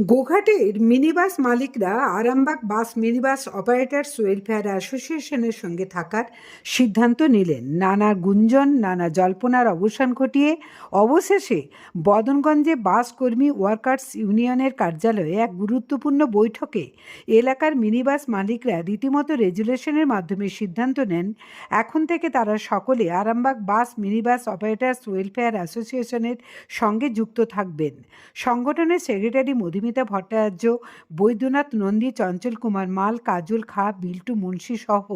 গোঘাটের minibus মালিকরা Arambagh bus minibus operators welfare অ্যাসোসিয়েশনের সঙ্গে থাকার সিদ্ধান্ত নিলেন। নানা গুঞ্জন, নানা জল্পনার অবসান ঘটিয়ে অবশেষে বদনগঞ্জে বাস কর্মী ওয়ার্কার্স ইউনিয়নের কার্যালয়ে এক গুরুত্বপূর্ণ বৈঠকে এলাকার মিনিবাস মালিকরা রীতিমতো রেজুলেশনের মাধ্যমে সিদ্ধান্ত নেন। এখন থেকে তারা সকলে Arambagh bus minibus operators welfare অ্যাসোসিয়েশনের সঙ্গে যুক্ত থাকবেন। সংগঠনের সেক্রেটারি মধুমিতা ভট্টাচার্য, বৈদ্যনাথ নন্দী, চঞ্চল কুমার মাল, কাজল খা, বিল্টু মুন্সি সহ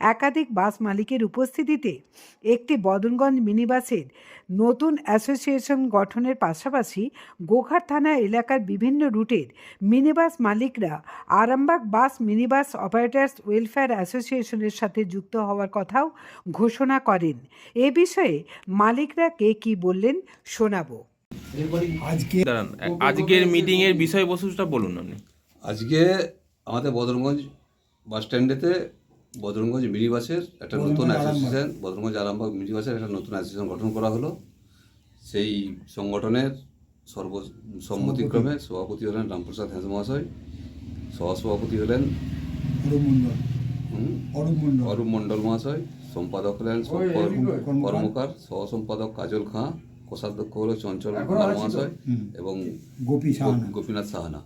একাধিক বাস মালিকের উপস্থিতিতে একটি বদনগঞ্জ মিনিবাসের নতুন অ্যাসোসিয়েশন গঠনের পাশাপাশি গোঘাট থানা এলাকার বিভিন্ন রুটের মিনিবাস মালিকরা Arambagh bus minibus operators welfare অ্যাসোসিয়েশনের সাথে যুক্ত হওয়ার কথাও ঘোষণা করেন। এ বিষয়ে মালিকরা কে কী বললেন শোনাবো। আজকে দাঁড়ান আজকের মিটিং এর বিষয়বস্তুটা বলুন আপনি। আজকে আমাদের বদরগঞ্জ বাস স্ট্যান্ডেতে বদরগঞ্জ মিনি বাসের একটা নতুন অ্যাসোসিয়েশন বদরগঞ্জ আরামবাগ মিনি বাসের একটা নতুন অ্যাসোসিয়েশন গঠন করা হলো। সেই সংগঠনের সর্বসম্মতিক্রমে সভাপতি। হলেন রামপ্রসাদ হেঁস মহাশয় সহসভাপতি হলেন অরূপ মণ্ডল। হুম, অরূপ মণ্ডল। অরূপ মণ্ডল মহাশয় সম্পাদক হলেন কর্মকার। কর্মকার সহ সম্পাদক কাজল খাঁ কোষাধ্যক্ষ হলো চঞ্চল কুমার মহাশয় এবং গোপী সাহানা। গোপীনাথ সাহানা।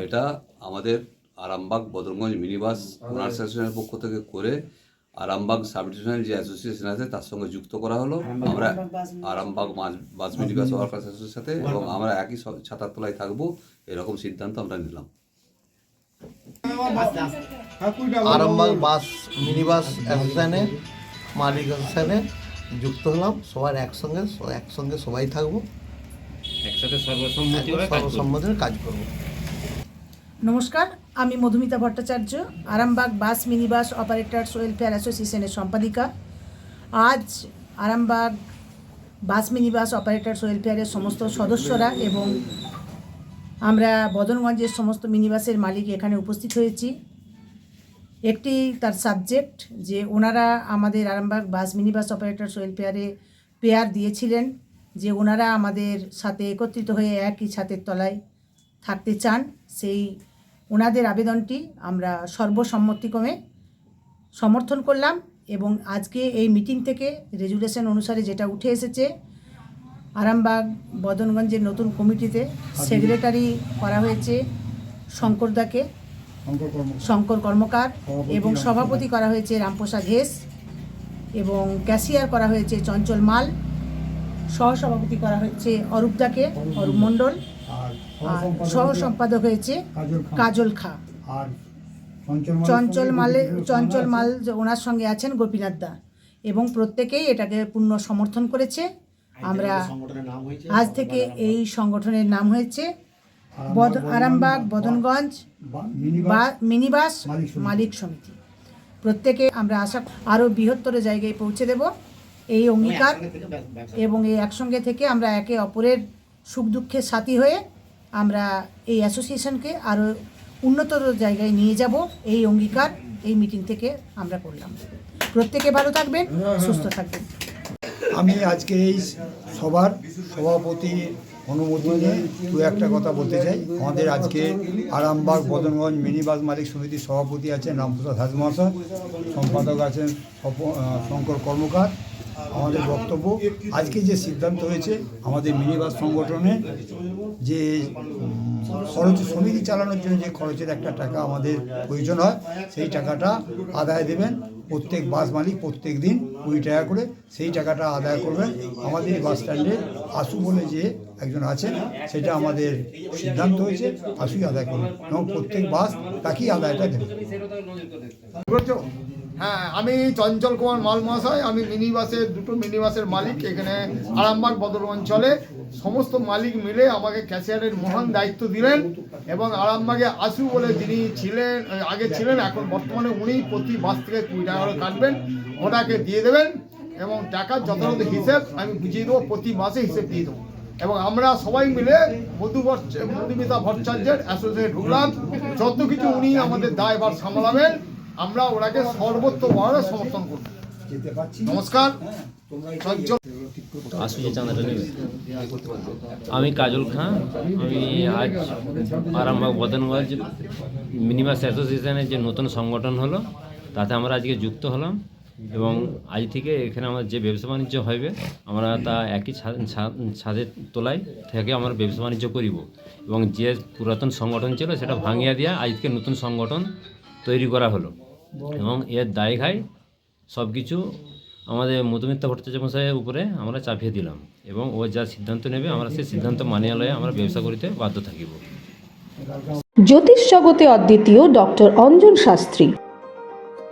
এটা আমাদের আরামবাগ বদরগঞ্জ মিনিবাস ওনার অ্যাসোসিয়েশনের পক্ষ থেকে করে আরামবাগ সাব ডিভিশনাল যে অ্যাসোসিয়েশন আছে তার সঙ্গে যুক্ত করা হলো। আমরা আরামবাগ মাস- বাস মিনিবাস ওয়ার্কার্স অ্যাসোসিয়েশনের সাথে এবং আমরা একই ছাতার তলায় থাকব। এরকম সিদ্ধান্ত আমরা নিলাম। আরামবাগ বাস মিনিবাস অ্যাসোসিয়েশনে মালিক অ্যাসোসিয়েশনে যুক্ত হলাম সবার একসঙ্গে একসঙ্গে সবাই থাকব। একসাথে সর্বসম্মতির কাজ করব। নমস্কার আমি Madhumita Bhattacharya Arambagh bus minibus operators welfare অ্যাসোসিয়েশনের সম্পাদিকা। আজ আরামবাগ বাস মিনিবাস অপারেটরস ওয়েলফেয়ারের সমস্ত সদস্যরা এবং আমরা বদনগঞ্জের সমস্ত মিনিবাসের মালিক এখানে উপস্থিত হয়েছি। একটি তার সাবজেক্ট যে ওনারা আমাদের Arambagh bus mini minibus operators ওয়েলফেয়ারে পেয়ার দিয়েছিলেন যে ওনারা আমাদের সাথে একত্রিত হয়ে একই ছাতের তলায় থাকতে চান। সেই ওনাদের আবেদনটি আমরা সর্বসম্মতিক্রমে সমর্থন করলাম এবং আজকে এই মিটিং থেকে রেজুলেশন অনুসারে যেটা উঠে এসেছে আরামবাগ বদনগঞ্জের নতুন কমিটিতে সেক্রেটারি করা হয়েছে শঙ্করদাকে শঙ্কর কর্মকার। এবং সভাপতি করা হয়েছে রামপ্রসাদ ঘেস এবং ক্যাশিয়ার করা হয়েছে চঞ্চল মাল। সহসভাপতি করা হয়েছে অরূপদাকে অরূপ মণ্ডল। আর আর সহসম্পাদক সহ সম্পাদক হয়েছে কাজল খা। আর চঞ্চল মালে চঞ্চল মাল যে ওনার সঙ্গে আছেন গোপীনাথ দা। এবং প্রত্যেকেই এটাকে পূর্ণ সমর্থন করেছে। আমরা আজ থেকে এই সংগঠনের নাম হয়েছে। আরামবাগ বদনগঞ্জ বা- মিনিবাস মালিক সমিতি। মালিক সমিতি। প্রত্যেকে আমরা আশা আরও বৃহত্তর জায়গায় পৌঁছে দেব। এই অঙ্গীকার এবং এই একসঙ্গে থেকে আমরা একে অপরের সুখ দুঃখের সাথী হয়ে আমরা এই অ্যাসোসিয়েশনকে আরও উন্নতর জায়গায় নিয়ে যাব। এই অঙ্গীকার এই মিটিং থেকে আমরা করলাম। প্রত্যেকে ভালো থাকবেন সুস্থ থাকবেন। আমি আজকে এই সবার সভাপতি অনুমতি নিয়ে দু একটা কথা বলতে চাই। আমাদের আজকে আরামবাগ বদনগঞ্জ মিনিবাস মালিক সমিতির সভাপতি আছেন রামপ্রসাদ হাজমহাশয়, সম্পাদক আছেন শঙ্কর কর্মকার। আমাদের বক্তব্য। আজকে যে সিদ্ধান্ত হয়েছে, আমাদের মিনিবাস সংগঠনে যে খরচ, সমিতি চালানোর জন্য যে খরচের একটা টাকা আমাদের প্রয়োজন হয়, সেই টাকাটা আদায় দেবেন। প্রত্যেক বাস মালিক প্রত্যেক দিন কুড়ি টাকা করে সেই টাকাটা আদায় করবেন। আমাদের বাস স্ট্যান্ডে আশু বলে যে একজন আছেন, সেটা আমাদের সিদ্ধান্ত হয়েছে আশুই আদায় করবেন এবং প্রত্যেক বাস তাকেই আদায়টা দেবেন। হ্যাঁ আমি চঞ্চল কুমার মাল মহাশয় আমি মিনি বাসের দুটো মিনি বাসের মালিক, এখানে আরামবাগ বদর অঞ্চলে। সমস্ত মালিক মিলে আমাকে ক্যাশিয়ারের মহান দায়িত্ব দিলেন এবং আরামবাগে আসু বলে যিনি ছিলেন, আগে ছিলেন, এখন বর্তমানে উনি প্রতি বাস থেকে কুড়ি টাকা করে কাটবেন ওটাকে দিয়ে দেবেন এবং টাকার যথাযথ হিসেব আমি বুঝিয়ে দেবো, প্রতি মাসে হিসেব দিয়ে দেবো। এবং আমরা সবাই মিলে মধু মধুমিতা ভট্টাচার্যের অ্যাসোসিয়েট ঢুকলাম। যত কিছু উনি আমাদের দায়ভার সামলাবেন আমরা ওনাকে সর্বোত্তমভাবে সমর্থন করব। নমস্কার। নেবে। আমি কাজল খাঁ আমি আজ আরামবাগ বদনগঞ্জ মিনিমাস অ্যাসোসিয়েশনের যে নতুন সংগঠন হলো তাতে আমরা আজকে যুক্ত হলাম এবং আজ থেকে এখানে আমার যে ব্যবসা বাণিজ্য হবে আমরা তা একই ছাদের তোলায় থেকে আমরা ব্যবসা বাণিজ্য করিব। এবং যে পুরাতন সংগঠন ছিল সেটা ভাঙিয়া দিয়া আজকে নতুন সংগঠন তৈরি করা হলো। এবং এর দায় ঘায় সব কিছু আমাদের মধুমিত্র ভট্টাচার্য মশাইয়ের উপরে আমরা চাপিয়ে দিলাম এবং ও যা সিদ্ধান্ত নেবে, আমরা সেই সিদ্ধান্ত মানিয়ে লয়ে আমরা ব্যবসা করিতে বাধ্য থাকিব। জ্যোতিষ জগতে অদ্বিতীয় ডক্টর অঞ্জন শাস্ত্রী।